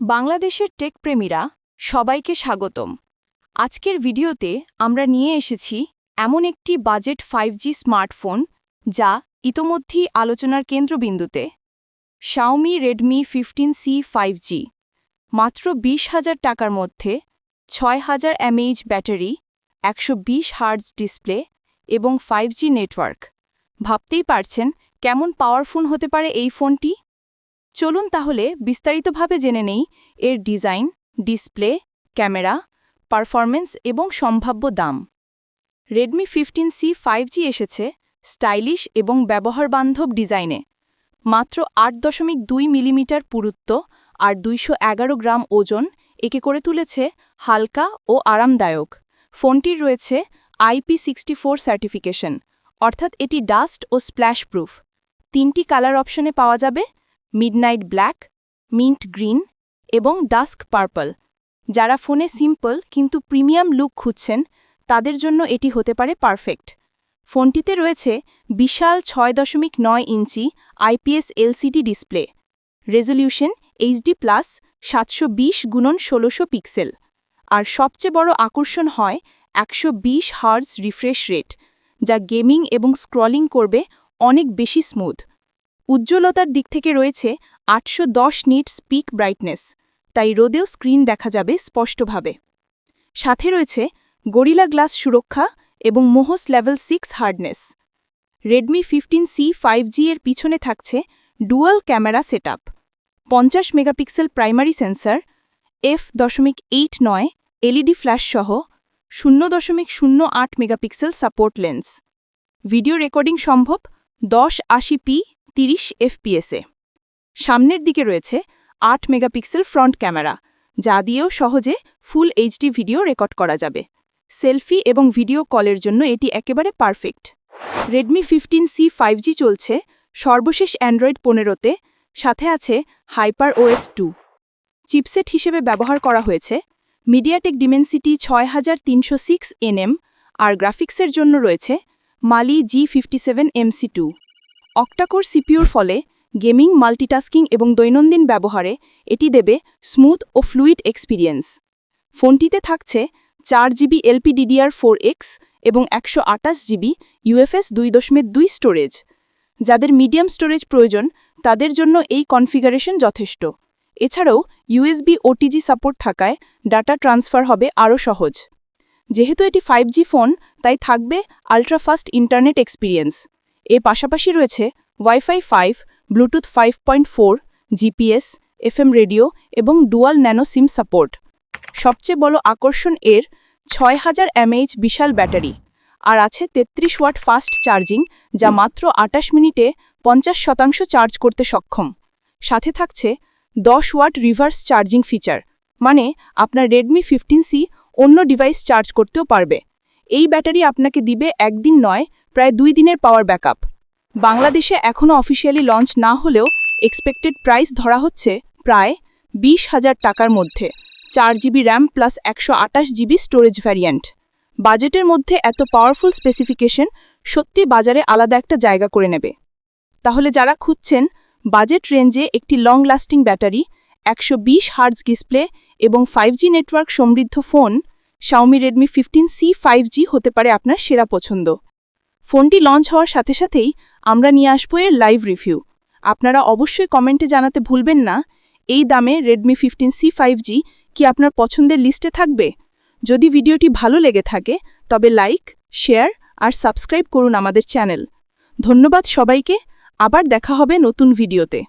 বাংলাদেশের টেক প্রেমীরা সবাইকে স্বাগতম। আজকের ভিডিওতে আমরা নিয়ে এসেছি এমন একটি বাজেট ফাইভ স্মার্টফোন যা ইতোমধ্যেই আলোচনার কেন্দ্রবিন্দুতে। Xiaomi Redmi fifteen C five মাত্র বিশ হাজার টাকার মধ্যে ছয় হাজার এমএইচ ব্যাটারি, একশো বিশ হার্জ ডিসপ্লে এবং ফাইভ নেটওয়ার্ক ভাবতেই পারছেন কেমন পাওয়ারফুল হতে পারে এই ফোনটি? চলুন তাহলে বিস্তারিতভাবে জেনে নেই এর ডিজাইন, ডিসপ্লে, ক্যামেরা পারফরমেন্স এবং সম্ভাব্য দাম। Redmi fifteen C five G এসেছে, স্টাইলিশ এবং ব্যবহারবান্ধব ডিজাইনে। মাত্র আট দশমিক দুই মিলিমিটার পুরুত্ব আর দুইশো এগারো গ্রাম ওজন একে করে তুলেছে হালকা ও আরামদায়ক। ফোনটির রয়েছে আইপি সিক্সটি সার্টিফিকেশন, অর্থাৎ এটি ডাস্ট ও স্প্ল্যাশ প্রুফ। তিনটি কালার অপশনে পাওয়া যাবে মিডনাইট ব্ল্যাক মিন্ট গ্রিন এবং ডাস্ক পার্পল যারা ফোনে সিম্পল কিন্তু প্রিমিয়াম লুক খুঁজছেন, তাদের জন্য এটি হতে পারে পারফেক্ট ফোনটিতে রয়েছে বিশাল ছয় দশমিক নয় inch IPS LCD display resolution HD plus সাতশো বিশ গুণন ষোলোশো পিক্সেল আর সবচেয়ে বড় আকর্ষণ হয় একশো বিশ হার্জ রিফ্রেশ রেট যা গেমিং এবং স্ক্রলিং করবে অনেক বেশি স্মুথ উজ্জ্বলতার দিক থেকে রয়েছে আটশো দশ নিট স্পিক ব্রাইটনেস, তাই রোদেও স্ক্রিন দেখা যাবে স্পষ্টভাবে। সাথে রয়েছে গরিলা গ্লাস সুরক্ষা এবং Mohs level six hardness. Redmi fifteen C five G এর পিছনে থাকছে ডুয়াল ক্যামেরা সেটআপ, পঞ্চাশ মেগাপিক্সেল প্রাইমারি সেন্সর, এফ দশমিক এইট নয়, এলইডি ফ্ল্যাশ সহ শূন্য দশমিক শূন্য আট megapixel support lens. Video recording সম্ভব দশ আশি পি তিরিশ এফপিএসে সামনের দিকে রয়েছে আট মেগাপিক্সেল ফ্রন্ট ক্যামেরা, যা দিয়েও সহজে ফুল এইচডি ভিডিও রেকর্ড করা যাবে। সেলফি এবং ভিডিও কলের জন্য এটি একেবারে perfect. Redmi fifteen C five চলছে সর্বশেষ অ্যান্ড্রয়েড পনেরোতে সাথে আছে হাইপার ওএস টু চিপসেট হিসেবে ব্যবহার করা হয়েছে মিডিয়াটেক ডিমেনসিটি ছয় হাজার তিনশো সিক্স এনএম আর গ্রাফিক্সের জন্য রয়েছে Mali G fifty seven MC two octacore সিপিউর ফলে গেমিং, মাল্টিটাস্কিং এবং দৈনন্দিন ব্যবহারে এটি দেবে স্মুথ ও ফ্লুইড এক্সপিরিয়েন্স। ফোনটিতে থাকছে চার জিবি এলপিডিডিআর ফোর এক্স এবং একশো আটাশ জিবি ইউএফএস দুই দশমিক দুই স্টোরেজ। যাদের মিডিয়াম স্টোরেজ প্রয়োজন, তাদের জন্য এই কনফিগারেশন যথেষ্ট। এছাড়াও ইউএসবি ওটিজি সাপোর্ট থাকায় ডাটা ট্রান্সফার হবে আরও সহজ। যেহেতু এটি ফাইভ ফোন, তাই থাকবে আলট্রাফাস্ট ইন্টারনেট এক্সপিরিয়েন্স। এর পাশাপাশি রয়েছে WiFi five Bluetooth five point four GPS FM radio এবং ডুয়াল ন্যানো সিম সাপোর্ট সবচেয়ে বড় আকর্ষণ এর ছয় হাজার এমএইচ বিশাল ব্যাটারি। আর আছে তেত্রিশ ওয়াট ফাস্ট চার্জিং, যা মাত্র আটাশ মিনিটে পঞ্চাশ শতাংশ চার্জ করতে সক্ষম। সাথে থাকছে দশ ওয়াট রিভার্স চার্জিং ফিচার মানে আপনার রেডমি ফিফটিন সি অন্য ডিভাইস চার্জ করতেও পারবে। এই ব্যাটারি আপনাকে দিবে একদিন নয় প্রায় দুই দিনের পাওয়ার ব্যাকআপ। বাংলাদেশে এখনও অফিসিয়ালি লঞ্চ না হলেও এক্সপেক্টেড প্রাইস ধরা হচ্ছে প্রায় বিশ হাজার টাকার মধ্যে। চার জিবি র্যাম প্লাস একশো আটাশ জিবি স্টোরেজ ভ্যারিয়েন্ট। বাজেটের মধ্যে এত পাওয়ারফুল স্পেসিফিকেশন সত্যি বাজারে আলাদা একটা জায়গা করে নেবে। তাহলে যারা খুঁজছেন, বাজেট রেঞ্জে একটি লং লাস্টিং ব্যাটারি, একশো বিশ হার্জ ডিসপ্লে এবং ফাইভ জি নেটওয়ার্ক সমৃদ্ধ phone Xiaomi Redmi fifteen C five G হতে পারে আপনার সেরা পছন্দ। ফোনটি লঞ্চ হওয়ার সাথে সাথেই আমরা নিয়ে আসব এর লাইভ রিভিউ আপনারা অবশ্যই কমেন্টে জানাতে ভুলবেন না, এই দামে Redmi fifteen C five G কি আপনার পছন্দের লিস্টে থাকবে? যদি ভিডিওটি ভালো লেগে থাকে, তবে লাইক শেয়ার আর সাবস্ক্রাইব করুন আমাদের চ্যানেল ধন্যবাদ সবাইকে, আবার দেখা হবে নতুন ভিডিওতে